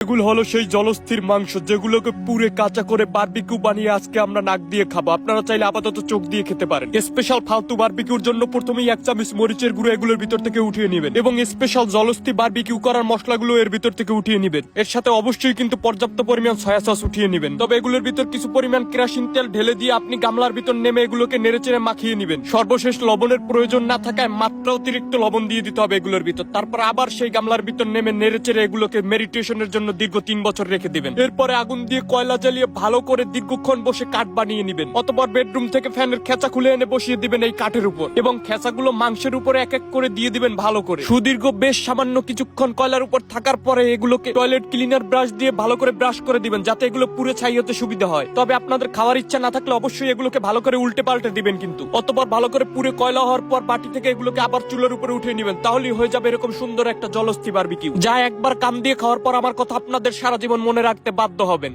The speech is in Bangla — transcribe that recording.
এগুলো হলো সেই জলস্থির মাংস, যেগুলোকে পুরে কাঁচা করে বারবিকিউ বানিয়ে আজকে আমরা নাক দিয়ে খাব। আপনারা চাইলে আপাতত চোখ দিয়ে খেতে পারেন। স্পেশাল ফালতু বারবিকিউর জন্য প্রথমেই এক চামচ মরিচের গুঁড়ো এগুলোর ভিতর থেকে উঠিয়ে নেবেন এবং স্পেশাল জলস্থি বারবিকিউ করার মশলাগুলো এর ভিতর থেকে উঠিয়ে নেবেন। এর সাথে অবশ্যই কিন্তু পর্যাপ্ত পরিমাণ সয়া সস উঠিয়ে নেবেন। তবে এগুলোর ভিতর কিছু পরিমাণ কেরাসিন তেল ঢেলে দিয়ে আপনি গামলার ভিতর নেমে এগুলোকে নেড়েচেড়ে মাখিয়ে নেবেন। সর্বশেষ লবণের প্রয়োজন না থাকায় মাত্রা অতিরিক্ত লবণ দিয়ে দিতে হবে এগুলোর ভিতর। তারপর আবার সেই গামলার ভিতর নেমে নেড়েচেড়ে এগুলোকে মেডিটেশনের জন্য দীর্ঘ তিন বছর রেখে দিবেন। এরপরে আগুন দিয়ে কয়লা জ্বালিয়ে ভালো করে দীর্ঘক্ষণ বসে কাঠ বানিয়ে নেবেন। অতপর বেডরুম থেকে ফ্যানের খেঁচা খুলে এনে বসিয়ে দিবেন এই কাঠের উপর এবং খেঁচাগুলো মাংসের উপরে এক এক করে দিয়ে দিবেন ভালো করে। সুদীর্ঘ বেশ সামান্য কিছুক্ষণ কয়লার উপর থাকার পরে এগুলোকে টয়লেট ক্লিনার ব্রাশ দিয়ে ভালো করে ব্রাশ করে দিবেন যাতে এগুলো পুরো ছাই হতে সুবিধা হয়। তবে আপনাদের খাওয়ার ইচ্ছা না থাকলে অবশ্যই এগুলোকে ভালো করে উল্টে পাল্টে দিবেন কিন্তু। অতপর ভালো করে পুরো কয়লা হওয়ার পর বাটি থেকে এগুলোকে আবার চুলের উপরে উঠিয়ে নেবেন। তাহলেই হয়ে যাবে এরকম সুন্দর একটা জলস্থি বারবিকিউ। যা একবার কাম দিয়ে খাওয়ার পর আমার কথা আপনাদের সারা জীবন মনে রাখতে বাধ্য হবেন।